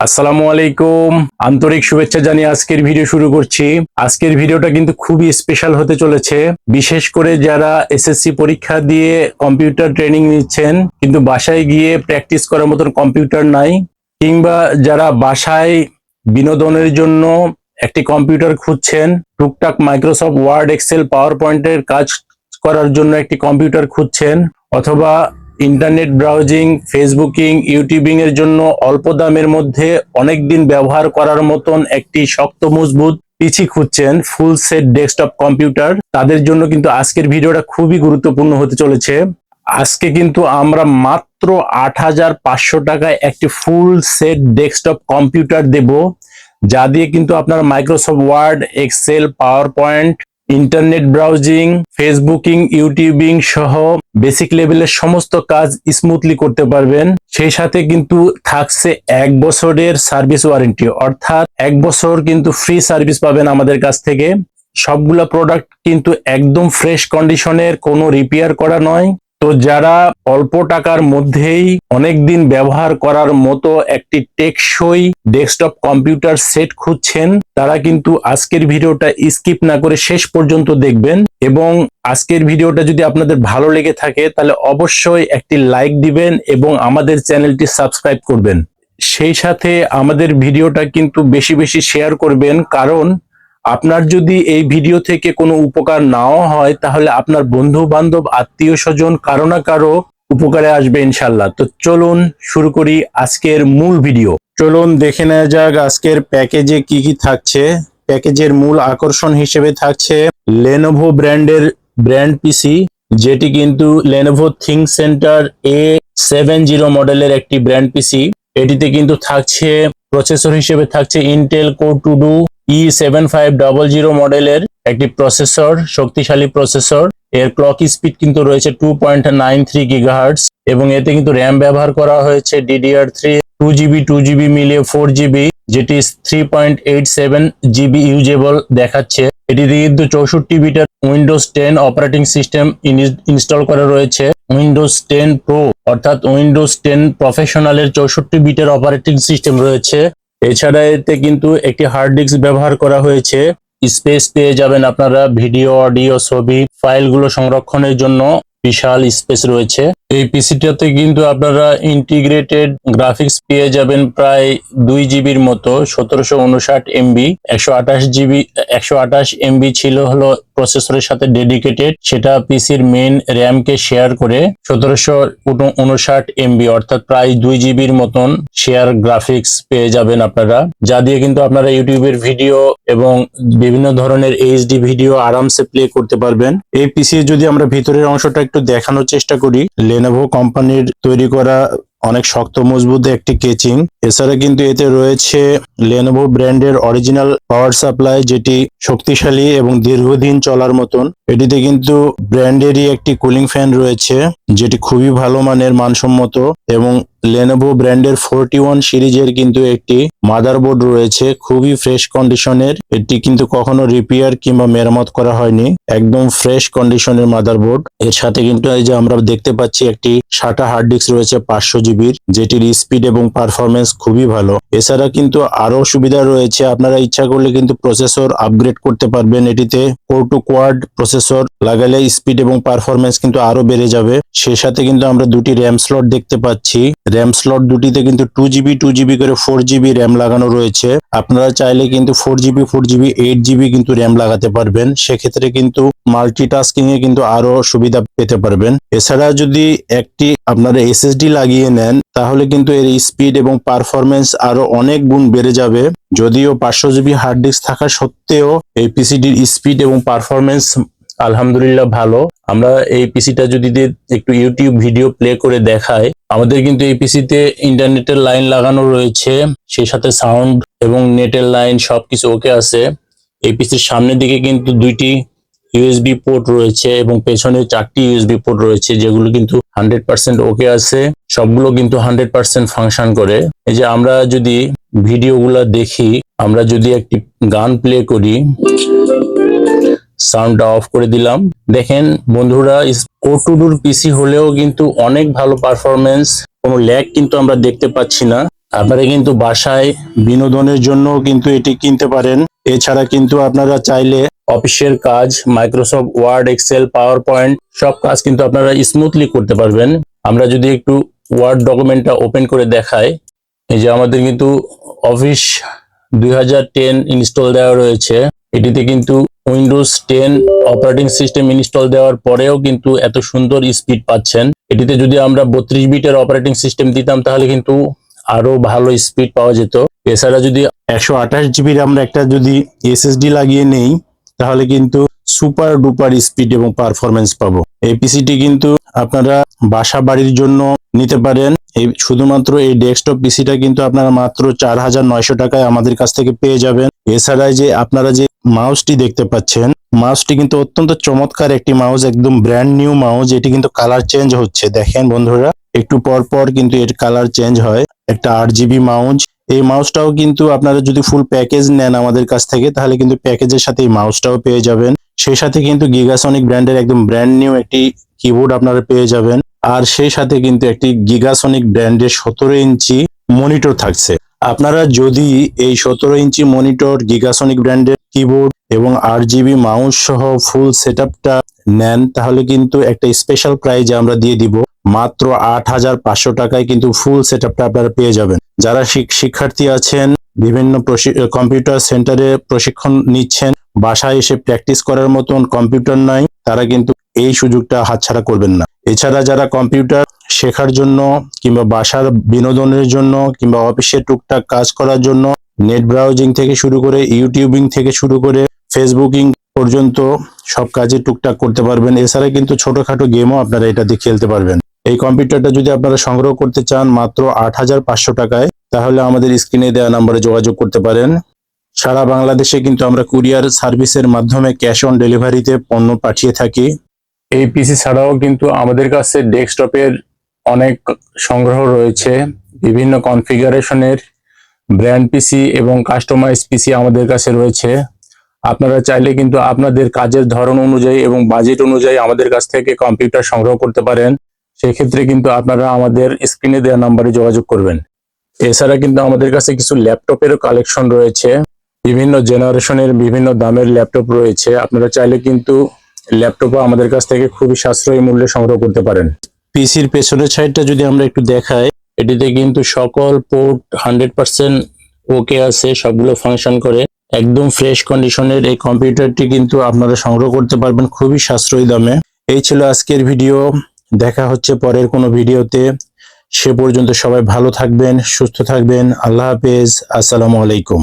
আসসালামু আলাইকুম। আন্তরিক শুভেচ্ছা জানিয়ে আজকের ভিডিও শুরু করছি। আজকের ভিডিওটা কিন্তু খুবই স্পেশাল হতে চলেছে। বিশেষ করে যারা এসএসসি পরীক্ষা দিয়ে কম্পিউটার ট্রেনিং নিচ্ছেন, কিন্তু বাসায় গিয়ে প্র্যাকটিস করার মতন কম্পিউটার নাই, কিংবা যারা বাসায় বিনোদনের জন্য একটি কম্পিউটার খুঁজছেন, টুকটাক মাইক্রোসফট ওয়ার্ড এক্সেল পাওয়ার পয়েন্টের কাজ করার জন্য একটি কম্পিউটার খুঁজছেন, অথবা ইন্টারনেট ব্রাউজিং, ফেসবুকিং, ইউটিউবিং এর জন্য অল্প দামের মধ্যে অনেক দিন ব্যবহার করার মতন একটি শক্ত মজবুত পিছি খুঁজছেন ফুল সেট ডেস্কটপ কম্পিউটার। তাদের জন্য কিন্তু আজকের ভিডিওটা খুবই গুরুত্বপূর্ণ হতে চলেছে। আজকে কিন্তু আমরা মাত্র আট হাজার পাঁচশো টাকায় একটি ফুল সেট ডেস্কটপ কম্পিউটার দেব, যা দিয়ে কিন্তু আপনার Microsoft Word, Excel PowerPoint internet browsing, Facebooking, YouTubing সহ বেসিক লেভেলের সমস্ত কাজ স্মুথলি করতে পারবেন। সেই সাথে কিন্তু থাকছে এক বছরের সার্ভিস ওয়ারেন্টি, অর্থাৎ এক বছর কিন্তু ফ্রি সার্ভিস পাবেন আমাদের কাছ থেকে। সবগুলা প্রোডাক্ট কিন্তু একদম ফ্রেশ কন্ডিশনের কোনো রিপেয়ার করা নয়। তো যারা অল্প টাকার মধ্যেই অনেক দিন ব্যবহার করার মতো একটি টেকসই ডেস্কটপ কম্পিউটার সেট খুঁজছেন, তারা কিন্তু আজকের ভিডিওটা স্কিপ না করে শেষ পর্যন্ত দেখবেন এবং আজকের ভিডিওটা যদি আপনাদের ভালো লেগে থাকে, তাহলে অবশ্যই একটি লাইক দিবেন এবং আমাদের চ্যানেলটি সাবস্ক্রাইব করবেন। সেই সাথে আমাদের ভিডিওটা কিন্তু বেশি বেশি শেয়ার করবেন, কারণ আপনার যদি এই ভিডিও থেকে কোনো উপকার নাও হয়, তাহলে আপনার বন্ধু বান্ধব আত্মীয় স্বজন কারও না কারও উপকারে আসবে ইনশাল্লাহ তো চলুন শুরু করি আজকের মূল ভিডিও। চলুন দেখে নেওয়া যাক আজকের প্যাকেজে কি কি থাকছে। প্যাকেজের মূল আকর্ষণ হিসেবে থাকছে লেনোভো ব্র্যান্ডের ব্র্যান্ড পিসি, যেটি কিন্তু Lenovo ThinkCentre A seven zero মডেলের একটি ব্র্যান্ড পিসি। এটিতে কিন্তু থাকছে, প্রসেসর হিসেবে থাকছে Intel core two duo E seven five double zero মডেলের একটি প্রসেসর, শক্তিশালী প্রসেসর। এর ক্লক স্পিড কিন্তু রয়েছে two point nine three gigahertz এবং এতে কিন্তু র্যাম ব্যবহার করা হয়েছে DDR three two GB two GB মিলিয়ে ফোর জিবি যেটি three point eight seven GB usable দেখাচ্ছে। এটিতে কিন্তু চৌষট্টি bitter Windows ten operating system install করা রয়েছে। উইন্ডোজ টেন প্রো অর্থাৎ উইন্ডোজ টেন প্রফেশনালের চৌষট্টি বিটের অপারেটিং সিস্টেম রয়েছে। এছাড়া এতে কিন্তু একটি হার্ড ডিস্ক ব্যবহার করা হয়েছে। স্পেস পেয়ে যাবেন আপনারা ভিডিও অডিও ছবি ফাইলগুলো সংরক্ষণের জন্য। বিশাল স্পেস রয়েছে। এই পিসিটাতে কিন্তু আপনারা ইন্টিগ্রেটেড গ্রাফিক্স পেয়ে যাবেন প্রায় দুই জিবির মতো, সতেরোশো উনষাট এমবি। একশো আঠাশ জিবি, একশো আঠাশ এমবি ছিল হলো প্রসেসরের সাথে ডেডিকেটেড। সেটা পিসির মেন র্যামকে শেয়ার করে সতেরোশো উনষাট এমবি, অর্থাৎ প্রায় দুই জিবির মতন শেয়ার গ্রাফিক্স পেয়ে যাবেন আপনারা। যা দিয়ে কিন্তু আপনারা ইউটিউবের ভিডিও এবং বিভিন্ন ধরনের এইচডি ভিডিও আরামসে প্লে করতে পারবেন। এই পিসির যদি আমরা ভিতরের অংশটা দেখানোর চেষ্টা করি। লেনোভো কোম্পানির তৈরি করা অনেক শক্ত, মজবুত একটি কেচিং এছাড়া কিন্তু এতে রয়েছে লেনোভো ব্র্যান্ডের অরিজিনাল পাওয়ার সাপ্লাই যেটি শক্তিশালী এবং দীর্ঘদিন চলার মতন। এটিতে কিন্তু ব্র্যান্ডেরই একটি কুলিং ফ্যান রয়েছে, যেটি খুবই ভালো মানের, মানসম্মত এবং লেনোভো ব্র্যান্ডের ফোরটি ওয়ান সিরিজের কিন্তু একটি মাদারবোর্ড রয়েছে, খুবই ফ্রেশ কন্ডিশনের এটি কিন্তু কখনো রিপেয়ার কিংবা মেরামত করা হয়নি, একদম ফ্রেশ কন্ডিশনের মাদারবোর্ড এর সাথে কিন্তু এই যে আমরা দেখতে পাচ্ছি একটি সাটা হার্ড ডিস্ক রয়েছে পাঁচশো জিবির যেটির স্পিড এবং পারফরমেন্স খুবই ভালো। এছাড়া কিন্তু আরও সুবিধা রয়েছে, আপনারা ইচ্ছা করলে কিন্তু প্রসেসর আপগ্রেড করতে পারবেন। এটিতে কোর টু কোয়াড প্রসেসর লাগালে স্পিড এবং পারফরমেন্স কিন্তু আরও বেড়ে যাবে। সে সাথে কিন্তু আমরা দুটি র্যাম স্লট দেখতে পাচ্ছি। র্যাম স্লট দুটিতে কিন্তু টু জিবি টু জিবি করে ফোর জিবি র্যাম লাগানো রয়েছে। আপনারা চাইলে কিন্তু four GB four GB eight GB কিন্তু র্যাম লাগাতে পারবেন। সেক্ষেত্রে কিন্তু মাল্টিটাস্কিং এ কিন্তু আরও সুবিধা পেতে পারবেন। এছাড়া যদি একটি আপনারা এসএসডি লাগিয়ে নেন, তাহলে কিন্তু এর স্পিড এবং পারফরমেন্স আরও অনেক গুণ বেড়ে যাবে। যদিও পাঁচশো জিবি হার্ড ডিস্ক থাকা সত্ত্বেও এই পিসিডির স্পিড এবং পারফরমেন্স আলহামদুলিল্লাহ ভালো। আমরা এই পিসিটা যদি একটু ইউটিউব ভিডিও প্লে করে দেখাই, আমাদের কিন্তু এই পিসিতে ইন্টারনেটের লাইন লাগানো রয়েছে, সেই সাথে সাউন্ড এবং নেটের লাইন সবকিছু ওকে আছে। এই পিসির সামনের দিকে কিন্তু দুইটি ইউএসবি পোর্ট রয়েছে এবং পেছনে চারটি ইউএসবি পোর্ট রয়েছে, যেগুলো কিন্তু হান্ড্রেড পার্সেন্ট ওকে আছে। সবগুলো কিন্তু হান্ড্রেড পার্সেন্ট ফাংশন করে। এই যে আমরা যদি ভিডিওগুলো দেখি, আমরা যদি একটি গান প্লে করি সাউন্ডটা অফ করে দিলাম। দেখেন বন্ধুরা কোটুডুর পিসি হলেও কিন্তু অনেক ভালো পারফরমেন্স কোনো ল্যাগ কিন্তু আমরা দেখতে পাচ্ছি না। আপনারা কিন্তু বাসায় বিনোদনের জন্য কিন্তু এটি কিনতে পারেন। এছাড়া কিন্তু আপনারা চাইলে অফিসের কাজ Microsoft Word Excel PowerPoint সব কাজ কিন্তু আপনারা স্মুথলি করতে পারবেন। আমরা যদি একটু ওয়ার্ড ডকুমেন্টটা ওপেন করে দেখাই, এই যে আমাদের কিন্তু অফিস দুই ইনস্টল দেওয়া রয়েছে। এটিতে কিন্তু Windows ten operating system install দেওয়ার পরেও কিন্তু এত সুন্দর স্পিড পাচ্ছেন। এটিতে যদি আমরা বত্রিশ বিটের অপারেটিং সিস্টেম দিতাম, তাহলে কিন্তু আরও ভালো স্পিড পাওয়া যেত। এছাড়া যদি একশো আঠাশ জিবির আমরা একটা যদি এসএসডি লাগিয়ে নেই, তাহলে কিন্তু সুপার ডুপার স্পিড এবং পারফরমেন্স পাবো। এই পিসিটি কিন্তু আপনারা বাসা বাড়ির জন্য নিতে পারেন। এই শুধুমাত্র এই ডেস্কটপ পিসিটা কিন্তু আপনারা মাত্র চার হাজার নয়শো টাকায় আমাদের কাছ থেকে পেয়ে যাবেন। এছাড়া যে আপনারা যে মাউসটি দেখতে পাচ্ছেন। মাউসটি কিন্তু অত্যন্ত চমৎকার একটি মাউস একদম ব্র্যান্ড নিউ মাউস এটি কিন্তু কালার চেঞ্জ হচ্ছে। দেখেন বন্ধুরা, একটু পর পর কিন্তু এর কালার চেঞ্জ হয়। একটা আট জিবি মাউস এই মাউসটাও কিন্তু আপনারা যদি ফুল প্যাকেজ নেন আমাদের কাছ থেকে, তাহলে কিন্তু প্যাকেজের সাথে এই মাউসটাও পেয়ে যাবেন। সেই সাথে কিন্তু গিগাসনিক ব্র্যান্ডের একদম ব্র্যান্ড নিউ একটি কিবোর্ড আপনারা পেয়ে যাবেন। আর সেই সাথে কিন্তু একটি গিগাসনিক ব্র্যান্ডের সতেরো ইঞ্চি মনিটর থাকছে। আপনারা যদি এই সতেরো ইঞ্চি মনিটর গিগাসনিক ব্র্যান্ডের কিবোর্ড এবং আট জিবি মাউস সহ ফুল সেট নেন, তাহলে কিন্তু একটা স্পেশাল প্রাইজ আমরা দিয়ে দিব। মাত্র আট হাজার পাঁচশো টাকায় কিন্তু ফুল সেট আপনারা পেয়ে যাবেন। যারা শিক- শিক্ষার্থী আছেন, বিভিন্ন কম্পিউটার সেন্টারে প্রশিক্ষণ নিচ্ছেন, বাসায় এসে প্র্যাকটিস করার মতন কম্পিউটার নাই, তারা কিন্তু এই সুযোগটা হাতছাড়া করবেন না। এছাড়া যারা কম্পিউটার শেখার জন্য কিংবা বাসার বিনোদনের জন্য কিংবা অফিসে টুকটাক কাজ করার জন্য নেট ব্রাউজিং থেকে শুরু করে ইউটিউবিং থেকে শুরু করে ফেসবুকিং পর্যন্ত সব কাজে টুকটাক করতে পারবেন। এছাড়া কিন্তু ছোটখাটো গেমও আপনারা এটা দিয়ে খেলতে পারবেন। এই কম্পিউটারটা যদি আপনারা সংগ্রহ করতে চান মাত্র আট হাজার পাঁচশো টাকায়, তাহলে আমাদের স্ক্রিনে দেওয়া নম্বরে যোগাযোগ করতে পারেন। সারা বাংলাদেশে কিন্তু আমরা কুরিয়ার সার্ভিসের মাধ্যমে ক্যাশ অন ডেলিভারিতে পণ্য পাঠিয়ে থাকি। এই পিসি ছাড়াও কিন্তু আমাদের কাছে ডেস্কটপের অনেক সংগ্রহ রয়েছে, বিভিন্ন কনফিগারেশনের। ব্র্যান্ড পিসি এবং কাস্টমাইজ পিসি আমাদের কাছে রয়েছে। আপনারা চাইলে কিন্তু আপনাদের কাজের ধরন অনুযায়ী এবং বাজেট অনুযায়ী আমাদের কাছ থেকে কম্পিউটার সংগ্রহ করতে পারেন। সেক্ষেত্রে কিন্তু আপনারা আমাদের স্ক্রিনে দেওয়া নাম্বারে যোগাযোগ করবেন। এছাড়া কিন্তু আমাদের কাছে কিছু ল্যাপটপেরও কালেকশন রয়েছে। বিভিন্ন জেনারেশনের বিভিন্ন দামের ল্যাপটপ রয়েছে। আপনারা চাইলে কিন্তু ল্যাপটপও আমাদের কাছ থেকে খুবই সাশ্রয়ী মূল্যে সংগ্রহ করতে পারেন। পিসির পেছনের সাইডটা যদি আমরা একটু দেখাই। এটিতে কিন্তু সকল পোর্ট হান্ড্রেড পার্সেন্ট ওকে আছে, সবগুলো ফাংশন করে। একদম ফ্রেশ কন্ডিশনের এই কম্পিউটারটি কিন্তু আপনারা সংগ্রহ করতে পারবেন খুবই সাশ্রয়ী দামে। এই ছিল আজকের ভিডিও দেখা হচ্ছে পরের কোনো ভিডিওতে সে পর্যন্ত সবাই ভালো থাকবেন, সুস্থ থাকবেন। আল্লাহ হাফেজ। আসসালামু আলাইকুম।